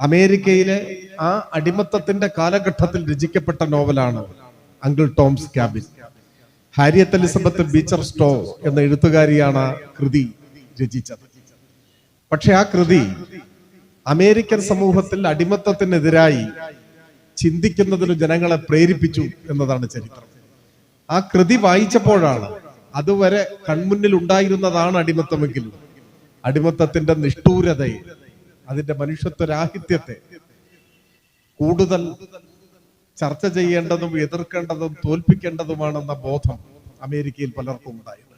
അമേരിക്കയിലെ ആ അടിമത്തത്തിന്റെ കാലഘട്ടത്തിൽ രചിക്കപ്പെട്ട നോവലാണ് uncle Tom's cabin Harriet Elizabeth Beecher Stowe എന്ന എഴുത്തുകാരിയാണ് കൃതി രചിച്ചത്. പക്ഷെ ആ കൃതി അമേരിക്കൻ സമൂഹത്തിൽ അടിമത്തത്തിനെതിരായി ചിന്തിക്കുന്നതിന് ജനങ്ങളെ പ്രേരിപ്പിച്ചു എന്നതാണ് ചരിത്രം. ആ കൃതി വായിച്ചപ്പോഴാണ് അതുവരെ കൺമുന്നിൽ ഉണ്ടായിരുന്നതാണ് അടിമത്തമെങ്കിൽ അടിമത്തത്തിന്റെ നിഷ്ഠൂരതയെ അതിന്റെ മനുഷ്യത്വരാഹിത്യത്തെ കൂടുതൽ ചർച്ച ചെയ്യേണ്ടതും എതിർക്കേണ്ടതും തോൽപ്പിക്കേണ്ടതുമാണെന്ന ബോധം അമേരിക്കയിൽ പലർക്കും ഉണ്ടായിരുന്നു.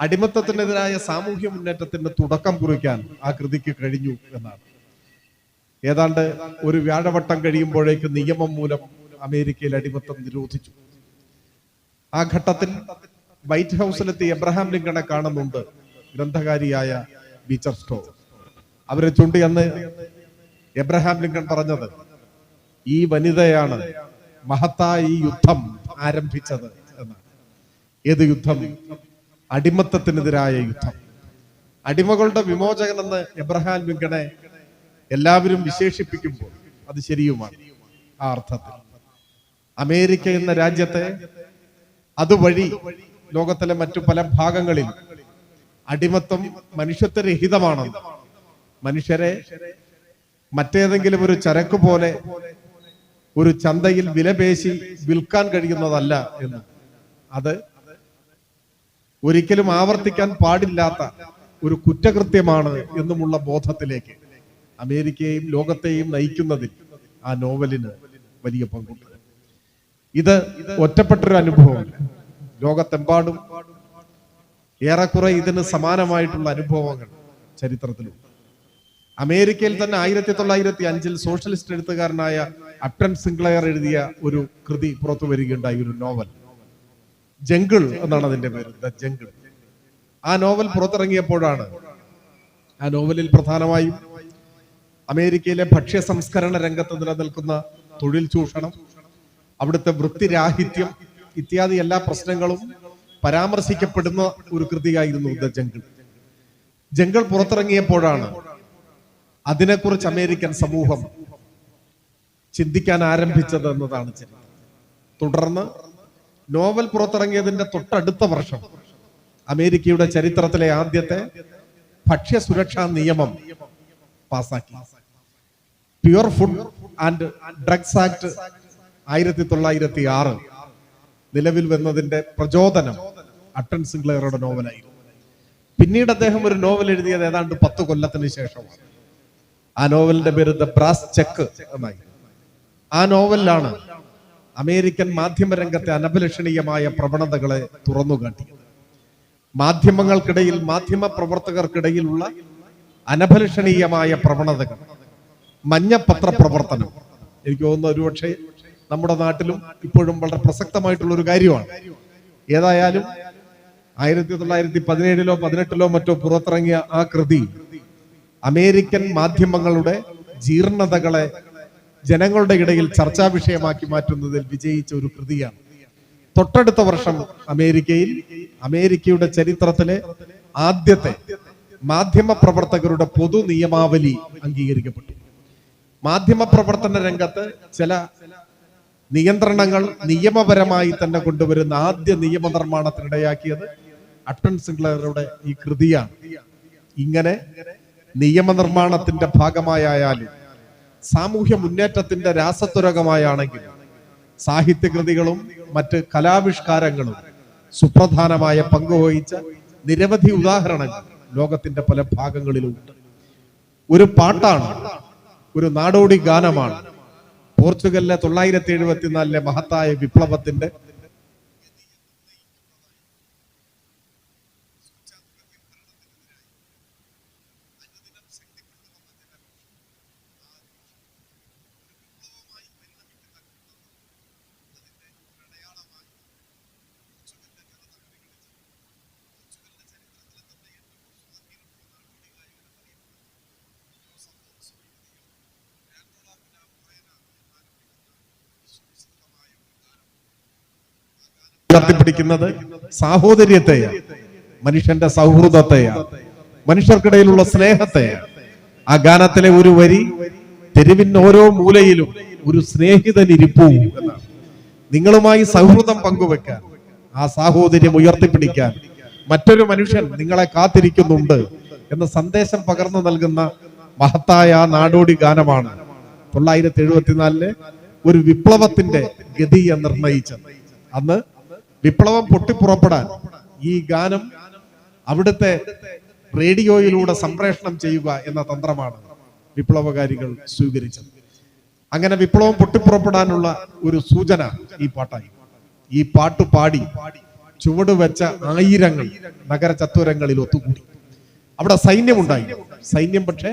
അടിമത്തത്തിനെതിരായ സാമൂഹ്യ മുന്നേറ്റത്തിന്റെ തുടക്കം കുറിക്കാൻ ആ കൃതിക്ക് കഴിഞ്ഞു എന്നാണ്. ഏതാണ്ട് ഒരു വ്യാഴവട്ടം കഴിയുമ്പോഴേക്ക് നിയമം മൂലം അമേരിക്കയിൽ അടിമത്തം നിരോധിച്ചു. ആ ഘട്ടത്തിൽ വൈറ്റ് ഹൗസിലെത്തി എബ്രഹാം ലിങ്കണെ കാണുന്നുണ്ട് ഗ്രന്ഥകാരിയായ ബീച്ചർ സ്റ്റോ അവരെ ചൂണ്ടി അന്ന് എബ്രഹാം ലിങ്കൺ പറഞ്ഞത്. ഈ വനിതയാണ് മഹത്തായ ഈ യുദ്ധം ആരംഭിച്ചത് എന്നാണ്. ഏത് യുദ്ധം? അടിമത്തത്തിനെതിരായ യുദ്ധം. അടിമകളുടെ വിമോചകൻ എന്ന് എബ്രഹാം ലിങ്കണെ എല്ലാവരും വിശേഷിപ്പിക്കുമ്പോൾ അത് ശരിയുമാണ്. ആ അർത്ഥത്തിൽ അമേരിക്ക എന്ന രാജ്യത്തെ അതുവഴി ലോകത്തിലെ മറ്റു പല ഭാഗങ്ങളിൽ അടിമത്തം മനുഷ്യത്വരഹിതമാണെന്ന് മനുഷ്യരെ മറ്റേതെങ്കിലും ഒരു ചരക്ക് പോലെ ഒരു ചന്തയിൽ വിലപേശി വിൽക്കാൻ കഴിയുന്നതല്ല എന്ന്. അത് ഒരിക്കലും ആവർത്തിക്കാൻ പാടില്ലാത്ത ഒരു കുറ്റകൃത്യമാണ് എന്നുമുള്ള ബോധത്തിലേക്ക് അമേരിക്കയെയും ലോകത്തെയും നയിക്കുന്നതിൽ ആ നോവലിന് വലിയ പങ്കുണ്ട്. ഇത് ഒറ്റപ്പെട്ടൊരു അനുഭവമല്ല ലോകത്തെമ്പാടും ഏറെക്കുറെ ഇതിന് സമാനമായിട്ടുള്ള അനുഭവങ്ങൾ ചരിത്രത്തിലുണ്ട്. അമേരിക്കയിൽ തന്നെ ആയിരത്തി തൊള്ളായിരത്തി അഞ്ചിൽ സോഷ്യലിസ്റ്റ് എഴുത്തുകാരനായ അപ്റ്റൻ സിംഗ്ലയർ എഴുതിയ ഒരു കൃതി പുറത്തു വരികയുണ്ടായി ഒരു നോവൽ. ജംഗിൾ എന്നാണ് അതിന്റെ പേര് ദ ജംഗിൾ. ആ നോവൽ പുറത്തിറങ്ങിയപ്പോഴാണ് ആ നോവലിൽ പ്രധാനമായും അമേരിക്കയിലെ ഭക്ഷ്യ സംസ്കരണ രംഗത്ത് നിലനിൽക്കുന്ന തൊഴിൽ ചൂഷണം അവിടുത്തെ വൃത്തിരാഹിത്യം ഇത്യാദി എല്ലാ പ്രശ്നങ്ങളും പരാമർശിക്കപ്പെടുന്ന ഒരു കൃതിയായിരുന്നു ദ ജംഗിൾ. ജംഗിൾ പുറത്തിറങ്ങിയപ്പോഴാണ് അതിനെക്കുറിച്ച് അമേരിക്കൻ സമൂഹം ചിന്തിക്കാൻ ആരംഭിച്ചത് എന്നതാണ് ചരിത്രം തുടർന്ന് നോവൽ പുറത്തിറങ്ങിയതിന്റെ തൊട്ടടുത്ത വർഷം അമേരിക്കയുടെ ചരിത്രത്തിലെ ആദ്യത്തെ ഭക്ഷ്യ സുരക്ഷാ നിയമം പാസാക്കി. Pure food and drugs act ആയിരത്തി തൊള്ളായിരത്തി ആറ് നിലവിൽ വന്നതിന്റെ പ്രചോദനം അട്ടൻ സിംഗ്ലറുടെ നോവലായിരുന്നു. പിന്നീട് അദ്ദേഹം ഒരു നോവൽ എഴുതിയത് ഏതാണ്ട് പത്ത് കൊല്ലത്തിന് ശേഷമാണ്. ആ നോവലിന്റെ പേര് ദ ബ്രാസ് ചെക്ക് എന്നായി. ആ നോവലിലാണ് അമേരിക്കൻ മാധ്യമരംഗത്തെ അനഭിലഷണീയമായ പ്രവണതകളെ തുറന്നുകാട്ടിയത് മാധ്യമങ്ങൾക്കിടയിൽ മാധ്യമ പ്രവർത്തകർക്കിടയിലുള്ള അനഭിലഷണീയമായ പ്രവണതകൾ മഞ്ഞ പത്രപ്രവർത്തനം. എനിക്ക് തോന്നുന്നു ഒരുപക്ഷെ നമ്മുടെ നാട്ടിലും ഇപ്പോഴും വളരെ പ്രസക്തമായിട്ടുള്ള ഒരു കാര്യമാണ്. ഏതായാലും ആയിരത്തി തൊള്ളായിരത്തി പതിനേഴിലോ പതിനെട്ടിലോ മറ്റോ പുറത്തിറങ്ങിയ ആ കൃതി അമേരിക്കൻ മാധ്യമങ്ങളുടെ ജീർണതകളെ ജനങ്ങളുടെ ഇടയിൽ ചർച്ചാ വിഷയമാക്കി മാറ്റുന്നതിൽ വിജയിച്ച ഒരു കൃതിയാണ് തൊട്ടടുത്ത വർഷം അമേരിക്കയിൽ അമേരിക്കയുടെ ചരിത്രത്തിലെ ആദ്യത്തെ മാധ്യമ പ്രവർത്തകരുടെ പൊതു നിയമാവലി അംഗീകരിക്കപ്പെട്ടു. മാധ്യമ പ്രവർത്തന രംഗത്ത് ചില നിയന്ത്രണങ്ങൾ നിയമപരമായി തന്നെ കൊണ്ടുവരുന്ന ആദ്യ നിയമനിർമ്മാണത്തിനിടയാക്കിയത് അട്ടൺ സിംഗ്ലറുടെ ഈ കൃതിയാണ്. ഇങ്ങനെ നിയമനിർമ്മാണത്തിന്റെ ഭാഗമായാലും സാമൂഹ്യ മുന്നേറ്റത്തിന്റെ രാസത്വരകമായാണെങ്കിലും സാഹിത്യകൃതികളും മറ്റ് കലാവിഷ്കാരങ്ങളും സുപ്രധാനമായ പങ്കുവഹിച്ച നിരവധി ഉദാഹരണങ്ങൾ ലോകത്തിന്റെ പല ഭാഗങ്ങളിലുണ്ട്. ഒരു പാട്ടാണ് ഒരു നാടോടി ഗാനമാണ്. പോർച്ചുഗലിലെ തൊള്ളായിരത്തി എഴുപത്തിനാലിലെ മഹത്തായ വിപ്ലവത്തിന്റെ ഉയർത്തിപ്പിടിക്കുന്നത് സാഹോദര്യത്തെയാണ് മനുഷ്യന്റെ സൗഹൃദത്തെയാണ് മനുഷ്യർക്കിടയിലുള്ള സ്നേഹത്തെയാണ് ആ ഗാനത്തിലെ ഒരു വരി തെരുവിൻ ഓരോ മൂലയിലും ഒരു സ്നേഹിതൻ ഇരിപ്പൂ നിങ്ങളുമായി സൗഹൃദം പങ്കുവെക്കാൻ ആ സാഹോദര്യം ഉയർത്തിപ്പിടിക്കാൻ മറ്റൊരു മനുഷ്യൻ നിങ്ങളെ കാത്തിരിക്കുന്നുണ്ട് എന്ന സന്ദേശം പകർന്നു നൽകുന്ന മഹത്തായ നാടോടി ഗാനമാണ് തൊള്ളായിരത്തി എഴുപത്തിനാലിലെ ഒരു വിപ്ലവത്തിന്റെ ഗതിയെ നിർണയിച്ചത്. അന്ന് വിപ്ലവം പൊട്ടിപ്പുറപ്പെടാൻ ഈ ഗാനം അവിടുത്തെ റേഡിയോയിലൂടെ സംപ്രേഷണം ചെയ്യുക എന്ന തന്ത്രമാണ് വിപ്ലവകാരികൾ സ്വീകരിച്ചത്. അങ്ങനെ വിപ്ലവം പൊട്ടിപ്പുറപ്പെടാനുള്ള ഒരു സൂചന ഈ പാട്ടായി. ഈ പാട്ട് പാടി ചുവട് വെച്ച ആയിരങ്ങൾ നഗര ചത്വരങ്ങളിൽ ഒത്തുകൂടി. അവിടെ സൈന്യമുണ്ടായി. സൈന്യം പക്ഷെ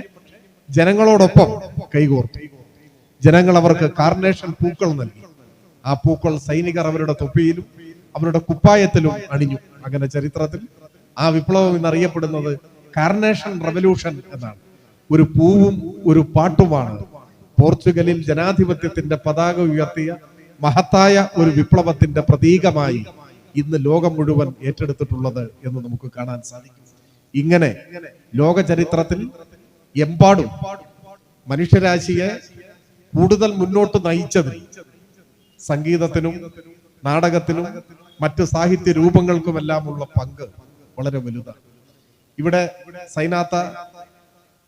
ജനങ്ങളോടൊപ്പം കൈകോർത്തു. ജനങ്ങൾ അവർക്ക് കാർണേഷൻ പൂക്കൾ നൽകി. ആ പൂക്കൾ സൈനികർ അവരുടെ തൊപ്പിയിലും അവരുടെ കുപ്പായത്തിലും അണിഞ്ഞു. അങ്ങനെ ചരിത്രത്തിൽ ആ വിപ്ലവം എന്നറിയപ്പെടുന്നത് കാർണേഷൻ റവല്യൂഷൻ എന്നാണ്. ഒരു പൂവും ഒരു പാട്ടുമാണ്. പോർച്ചുഗലിൽ ജനാധിപത്യത്തിന്റെ പതാക ഉയർത്തിയ മഹത്തായ ഒരു വിപ്ലവത്തിന്റെ പ്രതീകമായി ഇന്ന് ലോകം മുഴുവൻ ഏറ്റെടുത്തിട്ടുള്ളത് എന്ന് നമുക്ക് കാണാൻ സാധിക്കും. ഇങ്ങനെ ലോക ചരിത്രത്തിൽ എമ്പാടും മനുഷ്യരാശിയെ കൂടുതൽ മുന്നോട്ട് നയിച്ചത് സംഗീതത്തിനും നാടകത്തിനും മറ്റ് സാഹിത്യ രൂപങ്ങൾക്കുമെല്ലാമുള്ള പങ്ക് വളരെ വലുതാണ്. ഇവിടെ സൈനാത്ത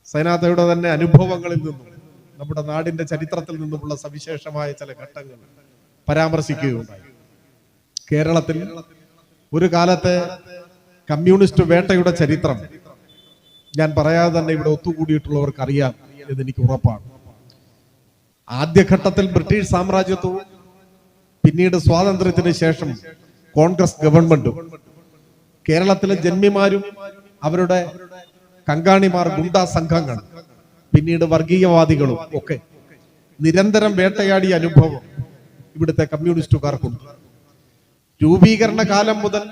സൈനാത്തയുടെ തന്നെ അനുഭവങ്ങളിൽ നിന്നും നമ്മുടെ നാടിന്റെ ചരിത്രത്തിൽ നിന്നുമുള്ള സവിശേഷമായ ചില ഘട്ടങ്ങൾ പരാമർശിക്കുകയുണ്ടായി. കേരളത്തിൽ ഒരു കാലത്തെ കമ്മ്യൂണിസ്റ്റ് വേട്ടയുടെ ചരിത്രം ഞാൻ പറയാതെ തന്നെ ഇവിടെ ഒത്തുകൂടിയിട്ടുള്ളവർക്ക് അറിയാം എന്ന് എനിക്ക് ഉറപ്പാണ്. ആദ്യഘട്ടത്തിൽ ബ്രിട്ടീഷ് സാമ്രാജ്യത്വവും പിന്നീട് സ്വാതന്ത്ര്യത്തിന് ശേഷം കോൺഗ്രസ് ഗവൺമെന്റും കേരളത്തിലെ ജന്മിമാരും അവരുടെ കങ്കാണിമാർ ഗുണ്ടാ സംഘങ്ങൾ പിന്നീട് വർഗീയവാദികളും ഒക്കെ നിരന്തരം വേട്ടയാടിയ അനുഭവം ഇവിടുത്തെ കമ്മ്യൂണിസ്റ്റുകാർക്കുണ്ട്. രൂപീകരണ കാലം മുതൽ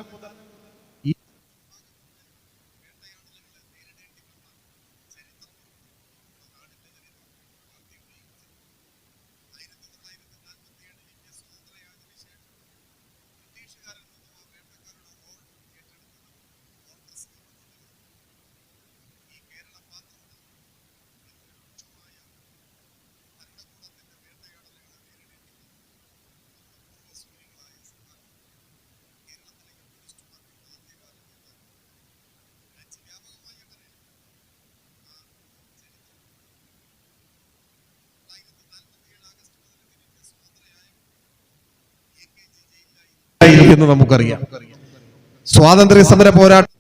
എന്ന് നമുക്കറിയാം. സ്വാതന്ത്ര്യ സമര പോരാട്ടം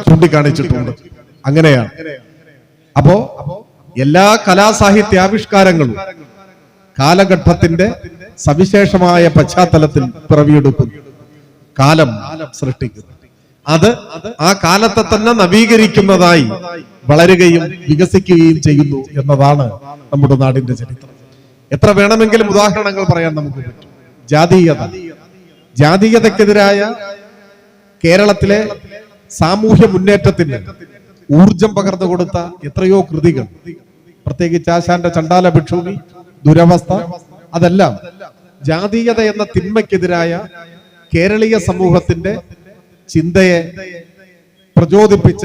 ചൂണ്ടിക്കാണിച്ചിട്ടുണ്ട്. അങ്ങനെയാണ്. അപ്പോ എല്ലാ കലാസാഹിത്യാവിഷ്കാരങ്ങളും കാലഘട്ടത്തിന്റെ സവിശേഷമായ പശ്ചാത്തലത്തിൽ പിറവിയെടുക്കുന്നു. കാലം സൃഷ്ടിക്കുന്നു. അത് ആ കാലത്തെ തന്നെ നവീകരിക്കുന്നതായി വളരുകയും വികസിക്കുകയും ചെയ്യുന്നു എന്നതാണ് നമ്മുടെ നാടിന്റെ ചരിത്രം. എത്ര വേണമെങ്കിലും ഉദാഹരണങ്ങൾ പറയാൻ നമുക്ക് പറ്റും. ജാതീയത. ജാതീയതക്കെതിരായ കേരളത്തിലെ സാമൂഹ്യ മുന്നേറ്റത്തിന് ഊർജം പകർന്നു കൊടുത്ത എത്രയോ കൃതികൾ. പ്രത്യേകിച്ച് ആശാന്റെ ചണ്ടാല ഭിക്ഷുണി ദുരവസ്ഥ അതെല്ലാം ജാതീയത എന്ന തിന്മയ്ക്കെതിരായ കേരളീയ സമൂഹത്തിന്റെ ചിന്തയെ പ്രചോദിപ്പിച്ച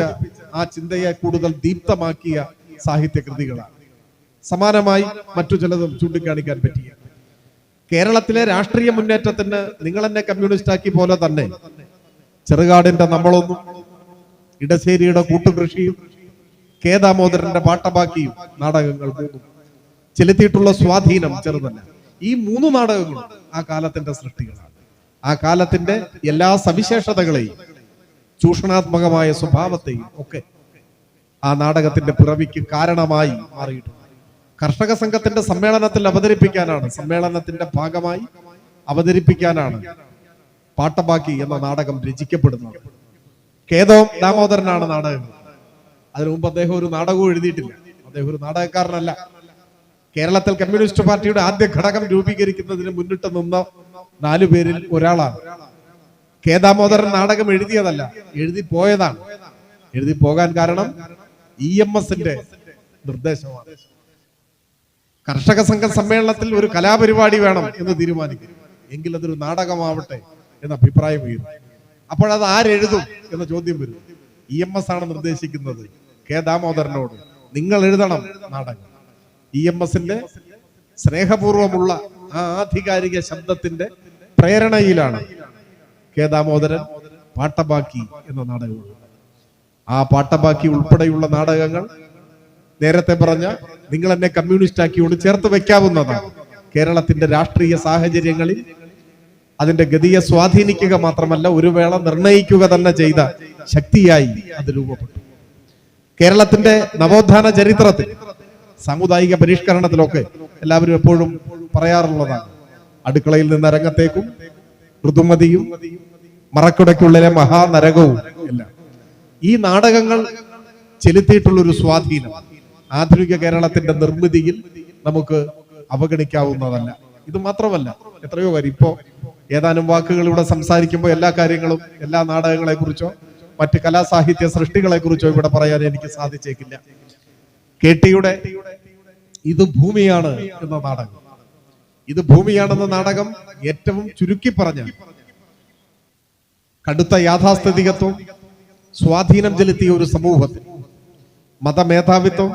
ആ ചിന്തയെ കൂടുതൽ ദീപ്തമാക്കിയ സാഹിത്യ കൃതികളാണ് സമാനമായി മറ്റു ചിലതും ചൂണ്ടിക്കാണിക്കാൻ പറ്റിയ. കേരളത്തിലെ രാഷ്ട്രീയ മുന്നേറ്റത്തിന് നിങ്ങൾ എന്നെ കമ്മ്യൂണിസ്റ്റ് ആക്കി പോലെ തന്നെ ചെറുകാടിന്റെ നമ്മളൊന്നും ഇടശ്ശേരിയുടെ കൂട്ടുകൃഷിയും കെ ദാമോദരന്റെ പാട്ടബാക്കിയും നാടകങ്ങൾ മൂന്നും. ചെലുത്തിയിട്ടുള്ള സ്വാധീനം ചെറുതല്ല. ഈ മൂന്ന് നാടകങ്ങളും ആ കാലത്തിന്റെ സൃഷ്ടികളാണ്. ആ കാലത്തിന്റെ എല്ലാ സവിശേഷതകളെയും ചൂഷണാത്മകമായ സ്വഭാവത്തെയും ഒക്കെ ആ നാടകത്തിന്റെ പിറവിക്ക് കാരണമായി മാറിയിട്ടുണ്ട്. കർഷക സംഘത്തിന്റെ സമ്മേളനത്തിൽ അവതരിപ്പിക്കാനാണ് സമ്മേളനത്തിന്റെ ഭാഗമായി അവതരിപ്പിക്കാനാണ് പാട്ടബാക്കി എന്ന നാടകം രചിക്കപ്പെടുന്നത്. കേതോ ദാമോദരനാണ് നാടകം. അതിനു മുമ്പ് അദ്ദേഹം ഒരു നാടകവും എഴുതിയിട്ടില്ല. അദ്ദേഹം ഒരു നാടകക്കാരനല്ല. കേരളത്തിൽ കമ്മ്യൂണിസ്റ്റ് പാർട്ടിയുടെ ആദ്യ ഘടകം രൂപീകരിക്കുന്നതിന് മുന്നിട്ട് നിന്ന നാലു പേരിൽ ഒരാളാണ്. കെ ദാമോദരൻ നാടകം എഴുതിയതല്ല എഴുതി പോയതാണ്. എഴുതി പോകാൻ കാരണം ഇ എം എസിന്റെ നിർദ്ദേശമാണ്. കർഷക സംഘ സമ്മേളനത്തിൽ ഒരു കലാപരിപാടി വേണം എന്ന് തീരുമാനിക്കും. എങ്കിൽ അതൊരു നാടകമാവട്ടെ. എന്ന അഭിപ്രായം ഉയരും. അപ്പോൾ അത് ആരെഴുതും എന്ന ചോദ്യം വരും. ഇ എം എസ് ആണ് നിർദ്ദേശിക്കുന്നത്. കെ ദാമോദരനോട്. നിങ്ങൾ എഴുതണം നാടകം ഇ എം എസിന്റെ സ്നേഹപൂർവമുള്ള ആ ആധികാരിക ശബ്ദത്തിന്റെ പ്രേരണയിലാണ് കെ ദാമോദരൻ പാട്ടബാക്കി എന്ന നാടകം ആ പാട്ടബാക്കി ഉൾപ്പെടെയുള്ള നാടകങ്ങൾ നേരത്തെ പറഞ്ഞ നിങ്ങൾ എന്നെ കമ്മ്യൂണിസ്റ്റ് ആക്കിയോട് ചേർത്ത് വെക്കാവുന്നതാണ്. കേരളത്തിന്റെ രാഷ്ട്രീയ സാഹചര്യങ്ങളിൽ അതിന്റെ ഗതിയെ സ്വാധീനിക്കുക മാത്രമല്ല ഒരു വേള നിർണയിക്കുക തന്നെ ചെയ്ത ശക്തിയായി അത് രൂപപ്പെട്ടു. കേരളത്തിന്റെ നവോത്ഥാന ചരിത്രത്തിൽ സാമുദായിക പരിഷ്കരണത്തിലൊക്കെ എല്ലാവരും എപ്പോഴും പറയാറുള്ളതാണ് അടുക്കളയിൽ നിന്ന് അരങ്ങത്തേക്കും ഋതുമതിയും മറക്കുടയ്ക്കുള്ളിലെ മഹാനരകവും എല്ലാം. ഈ നാടകങ്ങൾ ചെലുത്തിയിട്ടുള്ള ഒരു സ്വാധീനം ആധുനിക കേരളത്തിന്റെ നിർമ്മിതിയിൽ നമുക്ക് അവഗണിക്കാവുന്നതല്ല. ഇത് മാത്രമല്ല എത്രയോ കാര്യം ഇപ്പോ ഏതാനും വാക്കുകൾ സംസാരിക്കുമ്പോൾ എല്ലാ കാര്യങ്ങളും എല്ലാ നാടകങ്ങളെ കുറിച്ചോ മറ്റ് കലാസാഹിത്യ സൃഷ്ടികളെ കുറിച്ചോ ഇവിടെ പറയാൻ എനിക്ക് സാധിച്ചേക്കില്ല. കെ ടിയുടെ ഇത് ഭൂമിയാണ് എന്ന നാടകം. ഇത് ഭൂമിയാണെന്ന നാടകം ഏറ്റവും ചുരുക്കി പറഞ്ഞ കടുത്ത യാഥാസ്ഥിതികത്വം സ്വാധീനം ചെലുത്തിയ ഒരു സമൂഹത്തിൽ. മതമേധാവിത്വം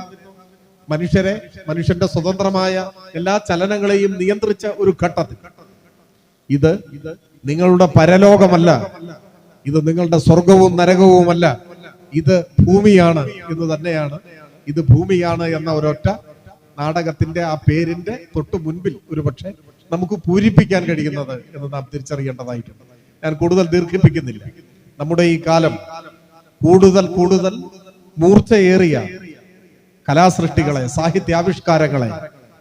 മനുഷ്യരെ മനുഷ്യന്റെ സ്വതന്ത്രമായ എല്ലാ ചലനങ്ങളെയും നിയന്ത്രിച്ച ഒരു ഘട്ടത്തിൽ. ഇത് നിങ്ങളുടെ പരലോകമല്ല. ഇത് നിങ്ങളുടെ സ്വർഗവും നരകവുമല്ല. ഇത് ഭൂമിയാണ് എന്ന് തന്നെയാണ്. ഇത് ഭൂമിയാണ് എന്ന ഒരൊറ്റ നാടകത്തിന്റെ ആ പേരിന്റെ തൊട്ടു മുൻപിൽ ഒരു പക്ഷേ നമുക്ക് പൂരിപ്പിക്കാൻ കഴിയുന്നത് എന്ന് നാം തിരിച്ചറിയേണ്ടതായിട്ടുണ്ട്. ഞാൻ കൂടുതൽ ദീർഘിപ്പിക്കുന്നില്ല. നമ്മുടെ ഈ കാലം കൂടുതൽ കൂടുതൽ മൂർച്ചയേറിയ കലാസൃഷ്ടികളെ സാഹിത്യാവിഷ്കാരങ്ങളെ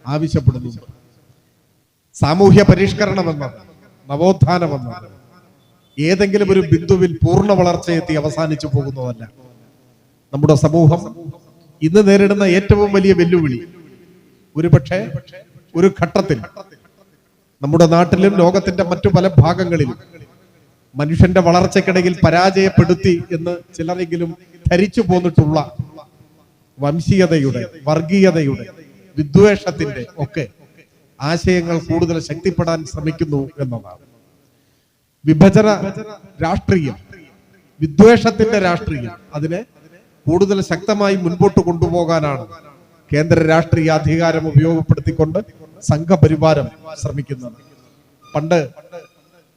ആവശ്യപ്പെടുന്നുണ്ട്. സാമൂഹ്യ പരിഷ്കരണമെന്നത് നവോത്ഥാനമെന്നത് ഏതെങ്കിലും ഒരു ബിന്ദുവിൽ പൂർണ വളർച്ചയെത്തി അവസാനിച്ചു പോകുന്നതല്ല. നമ്മുടെ സമൂഹം ഇന്ന് നേരിടുന്ന ഏറ്റവും വലിയ വെല്ലുവിളി ഒരു പക്ഷേ ഒരു ഘട്ടത്തിൽ നമ്മുടെ നാട്ടിലും ലോകത്തിന്റെ മറ്റു പല ഭാഗങ്ങളിലും മനുഷ്യന്റെ വളർച്ചക്കിടയിൽ പരാജയപ്പെടുത്തി എന്ന് ചിലരെങ്കിലും ധരിച്ചു പോന്നിട്ടുള്ള വംശീയതയുടെ വർഗീയതയുടെ വിദ്വേഷത്തിന്റെ ഒക്കെ ആശയങ്ങൾ കൂടുതൽ ശക്തിപ്പെടാൻ ശ്രമിക്കുന്നു എന്നതാണ്. വിഭജന രാഷ്ട്രീയം വിദ്വേഷത്തിന്റെ രാഷ്ട്രീയം അതിനെ കൂടുതൽ ശക്തമായി മുൻപോട്ട് കൊണ്ടുപോകാനാണ് കേന്ദ്ര രാഷ്ട്രീയ അധികാരം ഉപയോഗപ്പെടുത്തിക്കൊണ്ട് സംഘപരിവാരം ശ്രമിക്കുന്നത്. പണ്ട്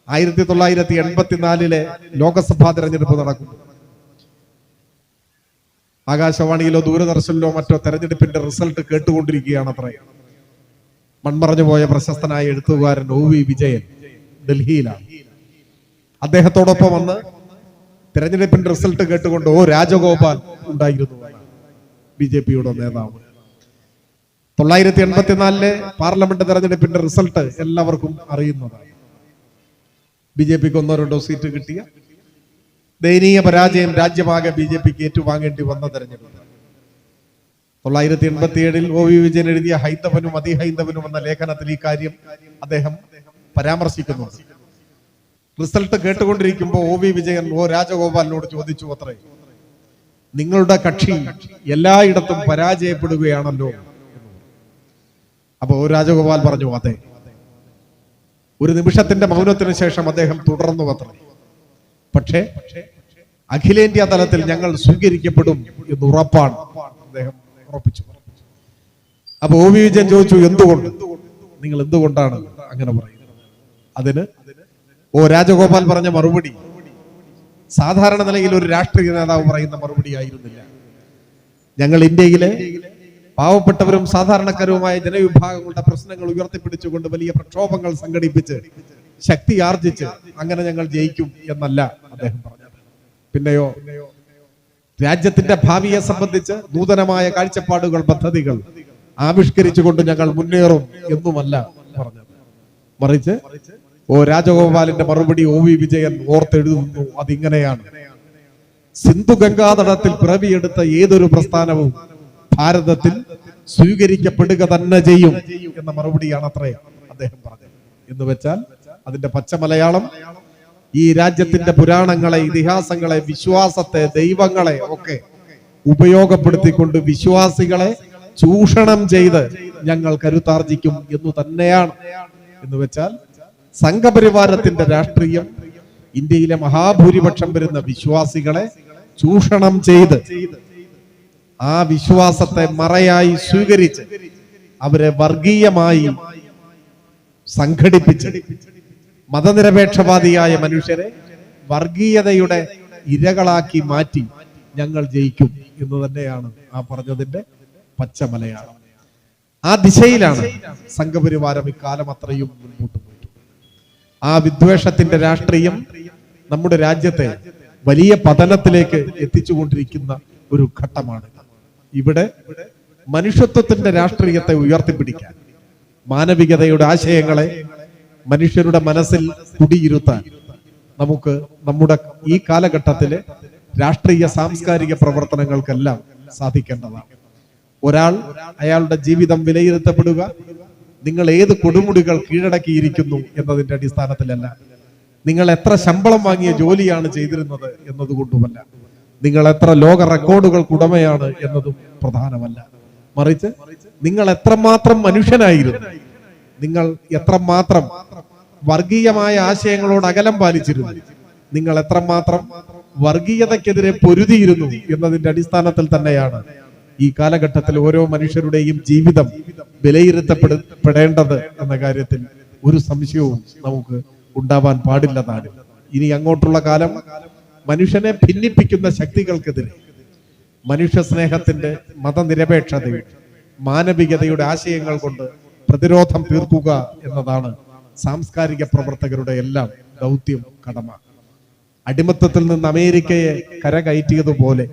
ആയിരത്തി തൊള്ളായിരത്തി എൺപത്തിനാലിലെ ലോകസഭാ തെരഞ്ഞെടുപ്പ് നടക്കുന്നു. ആകാശവാണിയിലോ ദൂരദർശനിലോ മറ്റോ തെരഞ്ഞെടുപ്പിന്റെ റിസൾട്ട് കേട്ടുകൊണ്ടിരിക്കുകയാണ് അത്രേ മൺമറഞ്ഞു പോയ പ്രശസ്തനായ എഴുത്തുകാരൻ ഒ വി വിജയൻ ഡൽഹിയിലാണ്. അദ്ദേഹത്തോടൊപ്പം വന്ന് തിരഞ്ഞെടുപ്പിന്റെ റിസൾട്ട് കേട്ടുകൊണ്ട് ഓ രാജഗോപാൽ ഉണ്ടായിരുന്നു ബി ജെ പിയുടെ നേതാവ്. തൊള്ളായിരത്തി എൺപത്തിനാലിലെ പാർലമെന്റ് തെരഞ്ഞെടുപ്പിന്റെ റിസൾട്ട് എല്ലാവർക്കും അറിയുന്നതാണ്. ബി ജെ പിക്ക് ഒന്നോ രണ്ടോ സീറ്റ് കിട്ടിയ ദയനീയ പരാജയം രാജ്യമാകെ ബി ജെ പിക്ക് ഏറ്റുവാങ്ങേണ്ടി വന്ന തെരഞ്ഞെടുപ്പ്. തൊള്ളായിരത്തി എൺപത്തി ഏഴിൽ ഒ വി വിജയൻ എഴുതിയ ഹൈന്ദവനും അതിഹൈന്ദവനും എന്ന ലേഖനത്തിൽ ഈ കാര്യം അദ്ദേഹം പരാമർശിക്കുന്നുണ്ട്. റിസൾട്ട് കേട്ടുകൊണ്ടിരിക്കുമ്പോൾ ഒ വി വിജയൻ ഒ രാജഗോപാലിനോട് ചോദിച്ചു അത്രേ നിങ്ങളുടെ കക്ഷി എല്ലായിടത്തും പരാജയപ്പെടുകയാണല്ലോ. അപ്പൊ ഒ രാജഗോപാൽ പറഞ്ഞു അതെ. ഒരു നിമിഷത്തിന്റെ മൗനത്തിന് ശേഷം അദ്ദേഹം തുടർന്നു അത്രേ പക്ഷേ അഖിലേന്ത്യാ തലത്തിൽ ഞങ്ങൾ സ്വീകരിക്കപ്പെടും എന്ന് ഉറപ്പാണ് അദ്ദേഹം ഉറപ്പിച്ചു. അപ്പൊ ഒ വി വിജയൻ ചോദിച്ചു എന്തുകൊണ്ട്? നിങ്ങൾ എന്തുകൊണ്ടാണ് അങ്ങനെ പറയുന്നത്? അതിന് ഓ രാജഗോപാൽ പറഞ്ഞ മറുപടി സാധാരണ നിലയിൽ ഒരു രാഷ്ട്രീയ നേതാവ് പറയുന്ന മറുപടി ആയിരുന്നില്ല. ഞങ്ങൾ ഇന്ത്യയിലെ പാവപ്പെട്ടവരും സാധാരണക്കാരുമായ ജനവിഭാഗങ്ങളുടെ പ്രശ്നങ്ങൾ ഉയർത്തിപ്പിടിച്ചുകൊണ്ട് വലിയ പ്രക്ഷോഭങ്ങൾ സംഘടിപ്പിച്ച് ശക്തി ആർജിച്ച് അങ്ങനെ ഞങ്ങൾ ജയിക്കും എന്നല്ല അദ്ദേഹം പറഞ്ഞത്. പിന്നെയോ രാജ്യത്തിന്റെ ഭാവിയെ സംബന്ധിച്ച് നൂതനമായ കാഴ്ചപ്പാടുകൾ പദ്ധതികൾ ആവിഷ്കരിച്ചുകൊണ്ട് ഞങ്ങൾ മുന്നേറും എന്നുമല്ല പറഞ്ഞത്. മറിച്ച് ഓ രാജഗോപാലിന്റെ മറുപടി ഒ വി വിജയൻ ഓർത്തെഴുതുന്നു അതിങ്ങനെയാണ്. സിന്ധു ഗംഗാതടത്തിൽ പിറവിയെടുത്ത ഏതൊരു പ്രസ്ഥാനവും ഭാരതത്തിൽ സ്വീകരിക്കപ്പെടുക തന്നെ ചെയ്യും എന്ന മറുപടിയാണ് അത്രേ അദ്ദേഹം പറഞ്ഞത്. എന്ന് വെച്ചാൽ അതിന്റെ പച്ച മലയാളം ഈ രാജ്യത്തിന്റെ പുരാണങ്ങളെ ഇതിഹാസങ്ങളെ വിശ്വാസത്തെ ദൈവങ്ങളെ ഒക്കെ ഉപയോഗപ്പെടുത്തിക്കൊണ്ട് വിശ്വാസികളെ ചൂഷണം ചെയ്ത് ഞങ്ങൾ കരുത്താർജിക്കും എന്ന് തന്നെയാണ്. എന്ന് വെച്ചാൽ സംഘപരിവാരത്തിന്റെ രാഷ്ട്രീയം ഇന്ത്യയിലെ മഹാഭൂരിപക്ഷം വരുന്ന വിശ്വാസികളെ ചൂഷണം ചെയ്ത് ആ വിശ്വാസത്തെ മറയായി സ്വീകരിച്ച് അവരെ വർഗീയമായി സംഘടിപ്പിച്ച് മതനിരപേക്ഷവാദിയായ മനുഷ്യരെ വർഗീയതയുടെ ഇരകളാക്കി മാറ്റി ഞങ്ങൾ ജയിക്കും എന്ന് തന്നെയാണ് ആ പറഞ്ഞതിന്റെ പച്ചമലയാളം. ആ ദിശയിലാണ് സംഘപരിവാരം ഇക്കാലം അത്രയും മുന്നോട്ട് പോയത്. ആ വിദ്വേഷത്തിന്റെ രാഷ്ട്രീയം നമ്മുടെ രാജ്യത്തെ വലിയ പതനത്തിലേക്ക് എത്തിച്ചുകൊണ്ടിരിക്കുന്ന ഒരു ഘട്ടമാണ്. ഇവിടെ മനുഷ്യത്വത്തിന്റെ രാഷ്ട്രീയത്തെ ഉയർത്തിപ്പിടിക്കാൻ മാനവികതയുടെ ആശയങ്ങളെ മനുഷ്യരുടെ മനസ്സിൽ കുടിയിരുത്താൻ നമുക്ക് നമ്മുടെ ഈ കാലഘട്ടത്തിലെ രാഷ്ട്രീയ സാംസ്കാരിക പ്രവർത്തനങ്ങൾക്കെല്ലാം സാധിക്കേണ്ടതാണ്. ഒരാൾ അയാളുടെ ജീവിതം വിലയിരുത്തപ്പെടുക നിങ്ങൾ ഏത് കൊടുമുടികൾ കീഴടക്കിയിരിക്കുന്നു എന്നതിന്റെ അടിസ്ഥാനത്തിലല്ല. നിങ്ങൾ എത്ര ശമ്പളം വാങ്ങിയ ജോലിയാണ് ചെയ്തിരുന്നത് എന്നതുകൊണ്ടുമല്ല. നിങ്ങൾ എത്ര ലോക റെക്കോർഡുകൾക്ക് ഉടമയാണ് എന്നതും പ്രധാനമല്ല. മറിച്ച് നിങ്ങൾ എത്രമാത്രം മനുഷ്യനായിരുന്നു നിങ്ങൾ എത്രമാത്രം വർഗീയമായ ആശയങ്ങളോട് അകലം പാലിച്ചിരുന്നു? നിങ്ങൾ എത്രമാത്രം വർഗീയതയ്ക്കെതിരെ പൊരുതിയിരുന്നു എന്നതിന്റെ അടിസ്ഥാനത്തിൽ തന്നെയാണ് ഈ കാലഘട്ടത്തിൽ ഓരോ മനുഷ്യരുടെയും ജീവിതം വിലയിരുത്തപ്പെടേണ്ടത് എന്ന കാര്യത്തിൽ ഒരു സംശയവും നമുക്ക് ഉണ്ടാവാൻ പാടില്ലതാണ് ഇനി അങ്ങോട്ടുള്ള കാലം മനുഷ്യനെ ഭിന്നിപ്പിക്കുന്ന ശക്തികൾക്കെതിരെ മനുഷ്യ സ്നേഹത്തിന്റെ മതനിരപേക്ഷതയുടെ മാനവികതയുടെ ആശയങ്ങൾ കൊണ്ട് പ്രതിരോധം തീർക്കുക എന്നതാണ് സാംസ്കാരിക പ്രവർത്തകരുടെ എല്ലാം ദൗത്യം കടമ. അടിമത്തത്തിൽ നിന്ന് അമേരിക്കയെ കരകയറ്റിയതുപോലെ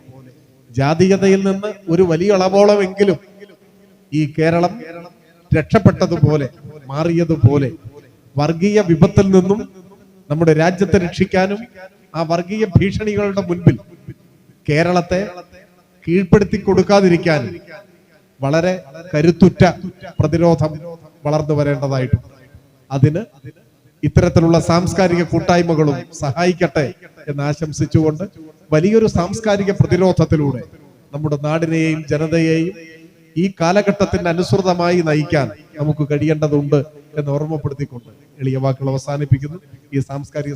ജാതീയതയിൽ നിന്ന് ഒരു വലിയ അളവോളമെങ്കിലും ഈ കേരളം രക്ഷപ്പെട്ടതുപോലെ മാറിയതുപോലെ വർഗീയ വിപത്തിൽ നിന്നും നമ്മുടെ രാജ്യത്തെ രക്ഷിക്കാനും ആ വർഗീയ ഭീഷണികളുടെ മുൻപിൽ കേരളത്തെ കീഴ്പ്പെടുത്തി കൊടുക്കാതിരിക്കാനും വളരെ കരുത്തുറ്റ പ്രതിരോധം വളർന്നു വരേണ്ടതായിട്ടുണ്ട്. അതിന് ഇത്തരത്തിലുള്ള സാംസ്കാരിക കൂട്ടായ്മകളും സഹായിക്കട്ടെ എന്ന് ആശംസിച്ചുകൊണ്ട് വലിയൊരു സാംസ്കാരിക പ്രതിരോധത്തിലൂടെ നമ്മുടെ നാടിനെയും ജനതയെയും ഈ കാലഘട്ടത്തിന് അനുസൃതമായി നയിക്കാൻ നമുക്ക് കഴിയേണ്ടതുണ്ട് എന്ന് ഓർമ്മപ്പെടുത്തിക്കൊണ്ട് എളിയ വാക്കുകൾ അവസാനിപ്പിക്കുന്നു. ഈ സാംസ്കാരിക